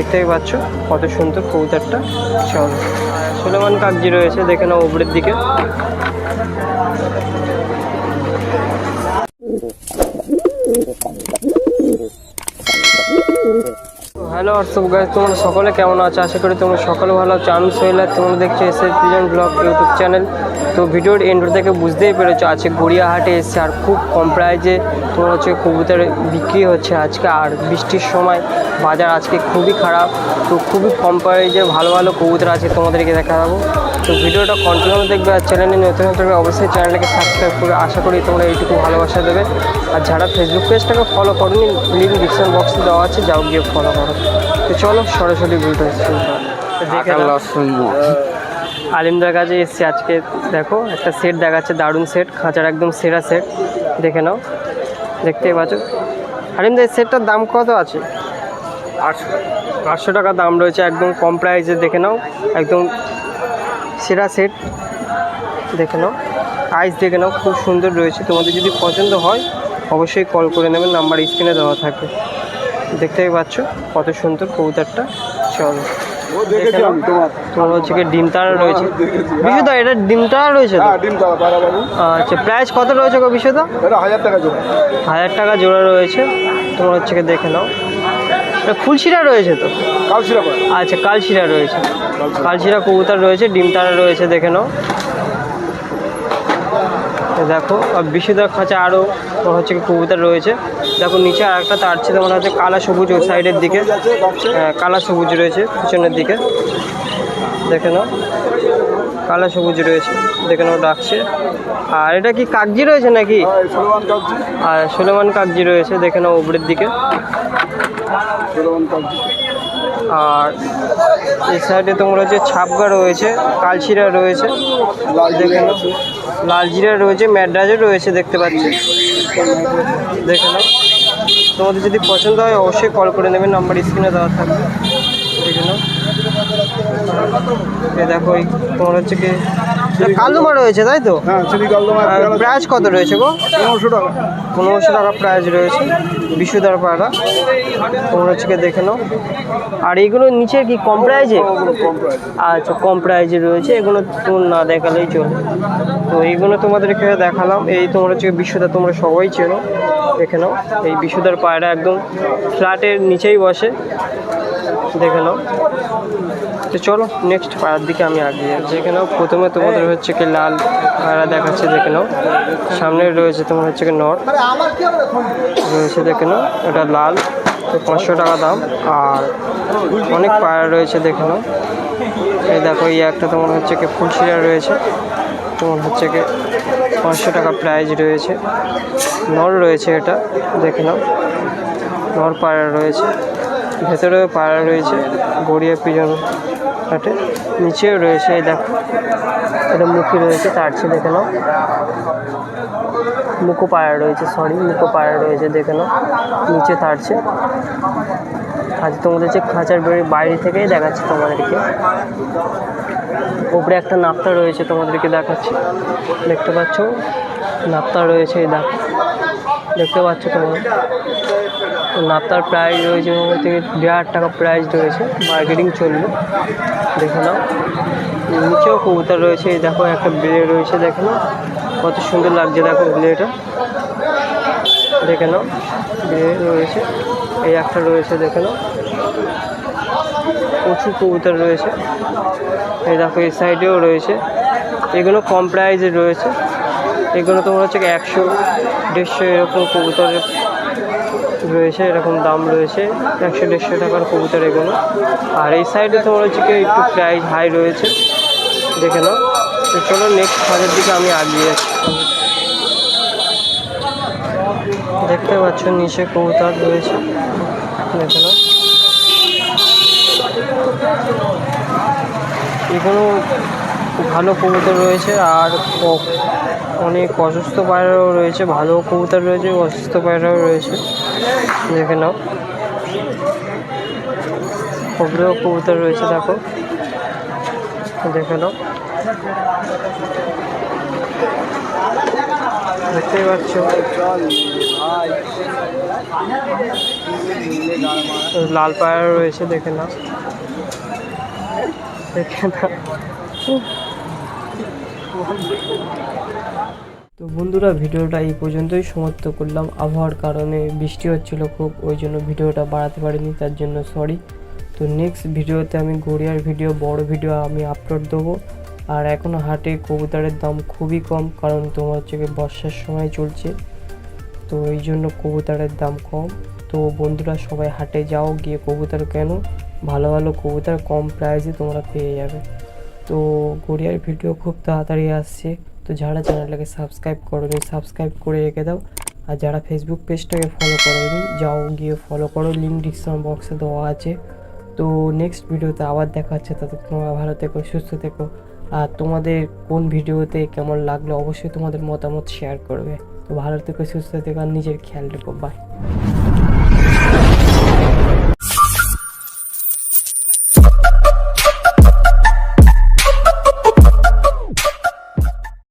দেখতেই পাচ্ছ কত সুন্দর কবুতরটা। চল সুলেমান কাকজি রয়েছে দেখে নাও উপরের দিকে। হ্যালো হোয়াটসঅ্যাপ গাইজ তোমরা সকলে কেমন আছো? আশা করি তোমরা সকলে ভালো আছো। আমি সোহেল তোমরা দেখছ S pigeon blog YouTube channel তো ভিডিওর এন্ড থেকে বুঝতেই পেরেছ, আজকে গড়িয়াহাটে এসছে, আর খুব কম প্রাইজে তোমার হচ্ছে কবুতর বিক্রি হচ্ছে আজকে, আর বৃষ্টির সময় বাজার আজকে খুবই খারাপ। তো খুবই কম প্রাইজে ভালো ভালো কবুতর আছে তোমাদেরকে দেখাবো। তো ভিডিওটা কন্টিনিউ দেখবে আর চ্যানেলে নতুন থাকবে অবশ্যই চ্যানেলটাকে সাবস্ক্রাইব করে আশা করি তোমরা এইটুকু ভালোবাসা দেবে। আর যারা ফেসবুক পেজটাকে ফলো করনি লিঙ্ক ডিসক্রিপশন বক্সে দেওয়া আছে, যাও গিয়ে ফলো করো। তো চলো সরাসরি ভিডিও শুরু করো। তো দেখে আলিমদার কাছে এসছি আজকে দেখো একটা সেট দেখাচ্ছে দারুণ সেট খাঁচার একদম সেরা সেট দেখে নাও। দেখতেই পাচ্ছ। আলিমদা এই সেটটার দাম কত আছে? আটশো টাকা। দাম রয়েছে একদম কম প্রাইসে দেখে নাও। একদম সেরা সেট দেখে নাও। আইস দেখে নাও খুব সুন্দর রয়েছে। তোমাদের যদি পছন্দ হয় অবশ্যই কল করে নেবেন নাম্বার স্ক্রিনে দেওয়া থাকবে। দেখতেই পাচ্ছ কত সুন্দর কবুতরটা। চলো তোমার। হচ্ছে কি ডিম তারা রয়েছে। বিশুদা এটা ডিম তারা রয়েছে হ্যাঁ আচ্ছা প্রাইস কত রয়েছে গো বিশুদা? হাজার টাকা জোড়া। হাজার টাকা জোড়া রয়েছে। তোমার হচ্ছে কি দেখে নাও। এটা ফুলশিরা রয়েছে তো? কালশিরা আচ্ছা কালশিরা রয়েছে। কালশিরা। কবুতর রয়েছে ডিম তারা রয়েছে দেখে নাও। দেখো বিশুদার খাঁচা আরও হচ্ছে কবুতর রয়েছে। দেখো নিচে আর একটা তার ছিল মনে হচ্ছে কালা সবুজ ওই সাইডের দিকে। হ্যাঁ, কালা সবুজ রয়েছে পিছনের দিকে। দেখে নাও কালা সবুজ রয়েছে দেখে নাও ডাকছে। আর এটা কি কাগজি রয়েছে নাকি? আর সুলেমান কাগজি রয়েছে দেখে নাও উপরের দিকে। আর এই সাইডে তোমার হচ্ছে ছাপগা রয়েছে কালশিরা রয়েছে লাল দেখে নাও। লাল জিরা রয়েছে ম্যাড্রাজও রয়েছে দেখতে পাচ্ছি। দেখে নাও। তোমাদের যদি পছন্দ হয় অবশ্যই কল করে নেবেন নাম্বার স্ক্রিনে দেওয়া থাকবে। দেখো তোমার হচ্ছে কি কালুমা রয়েছে তাই তো? হ্যাঁ প্রাইস কত রয়েছে গো? পনেরোশো টাকা। পনেরোশো টাকা প্রাইস রয়েছে বিশুদার পাড়া। তোমার হচ্ছে দেখে নাও। আর এইগুলো নিচে কি কম প্রাইজে? ওগুলো কম প্রাইস আচ্ছা কম প্রাইজে রয়েছে এগুলো তোমার না দেখালেই চলে। তো এইগুলো তোমাদেরকে দেখালাম এই তোমার হচ্ছে বিশ্বদা তোমরা সবাই চেনো দেখে নাও। এই বিশুদার পায়রা একদম ফ্ল্যাটের নিচেই বসে। দেখে নাও। তো চলো নেক্সট পাড়ার দিকে আমি আগে দেখে নাও প্রথমে তোমাদের হচ্ছে কি লাল পায়রা দেখাচ্ছে দেখে নাও। সামনে রয়েছে তোমার হচ্ছে কি নর রয়েছে দেখে নাও এটা লাল। তো পাঁচশো টাকা দাম। আর অনেক পায়রা রয়েছে দেখে নাও। এই দেখো এই একটা তোমার হচ্ছে কি ফুলশিরা রয়েছে। তোমার হচ্ছে কি পাঁচশো টাকা প্রাইজ রয়েছে। নর রয়েছে এটা দেখে নাও। নর পায়রা রয়েছে। ভেতরেও পায়রা রয়েছে, গড়িয়া পিজন হাটে। নিচেও রয়েছে, এই দেখো, এটা মুখি রয়েছে, তার চেয়ে দেখে নাও মুখো পায়রা রয়েছে সরি মুখো পায়রা রয়েছে, দেখে নাও, নিচে তারছে আজ তোমাদের যে খাঁচার বাইরে থেকেই দেখাচ্ছি তোমাদেরকে। উপরে একটা নাপ্তা রয়েছে, তোমাদেরকে দেখাচ্ছি। দেখতে পাচ্ছ? নাপ্তা রয়েছে, এই দেখো। দেখতে পাচ্ছ তোমরা? তো নাপ্তার প্রাইস রয়েছে থেকে দেড় হাজার টাকা প্রাইস রয়েছে মার্কেটিং চলবে, দেখে নাও। নিচেও কবুতর রয়েছে দেখো একটা ব্লে রয়েছে, দেখে নাও। কত সুন্দর লাগছে দেখো ব্লেটা দেখে নাও ব্লে রয়েছে, এই একটা রয়েছে, দেখে নাও। প্রচুর কবুতর রয়েছে, এই দেখো, এই সাইডেও রয়েছে। এগুলো কম প্রাইজে রয়েছে, এগুলো তোমার হচ্ছে একশো, দেড়শো এরকম কবুতর রয়েছে, এরকম দাম রয়েছে, একশো দেড়শো টাকার কবুতর এগুলো। আর এই সাইডে তোমার হচ্ছে কি একটু প্রাইস হাই রয়েছে, দেখে নাও। তো চলো নেক্সট হাজার দিকে আমি আগিয়ে যাচ্ছি। দেখতে পাচ্ছ নিচে কবুতর রয়েছে, দেখে নাও। এখানেও ভালো কবুতর রয়েছে আর অনেক অসুস্থ পায়রাও রয়েছে, ভালো কবুতর রয়েছে, অসুস্থ পায়রাও রয়েছে। দেখে নাও। ওপরেও কবুতর রয়েছে দেখো। দেখে নাও। দেখতেই পাচ্ছ? লাল পায়রা রয়েছে, দেখে নাও। দেখে না তো বন্ধুরা, ভিডিওটা এই পর্যন্তই। সমাপ্ত করলাম। আবহাওয়ার কারণে বৃষ্টি হচ্ছিল খুব, ওই জন্য ভিডিওটা বাড়াতে পারিনি, তার জন্য সরি তো নেক্সট ভিডিওতে আমি গড়িয়ার ভিডিও বড় ভিডিও আমি আপলোড দেবো। আর এখনও হাটে কবুতরের দাম খুবই কম, কারণ তোমার হচ্ছে বর্ষার সময় চলছে। তো এই জন্য কবুতরের দাম কম। তো বন্ধুরা, সবাই হাটে যাও, গিয়ে কবুতর কেন। ভালো ভালো কবুতর কম প্রাইসে তোমরা পেয়ে যাবে। তো গড়িয়ার ভিডিও খুব তাড়াতাড়ি আসছে। তো যারা চ্যানেলটাকে সাবস্ক্রাইব করোনি সাবস্ক্রাইব করে রেখে দাও। আর যারা ফেসবুক পেজটাকে ফলো করোনি, যাও গিয়ে ফলো করো। লিঙ্ক ডিসক্রিপশন বক্সে দেওয়া আছে। তো নেক্সট ভিডিওতে আবার দেখা হচ্ছে। তাতে তোমরা ভালো থেকো, সুস্থ থেকো। আর তোমাদের কোন ভিডিওতে কেমন লাগল, অবশ্যই তোমাদের মতামত শেয়ার করবে। তো ভালো থেকো, সুস্থ থেকো, আর নিজের খেয়াল রেখো। বাই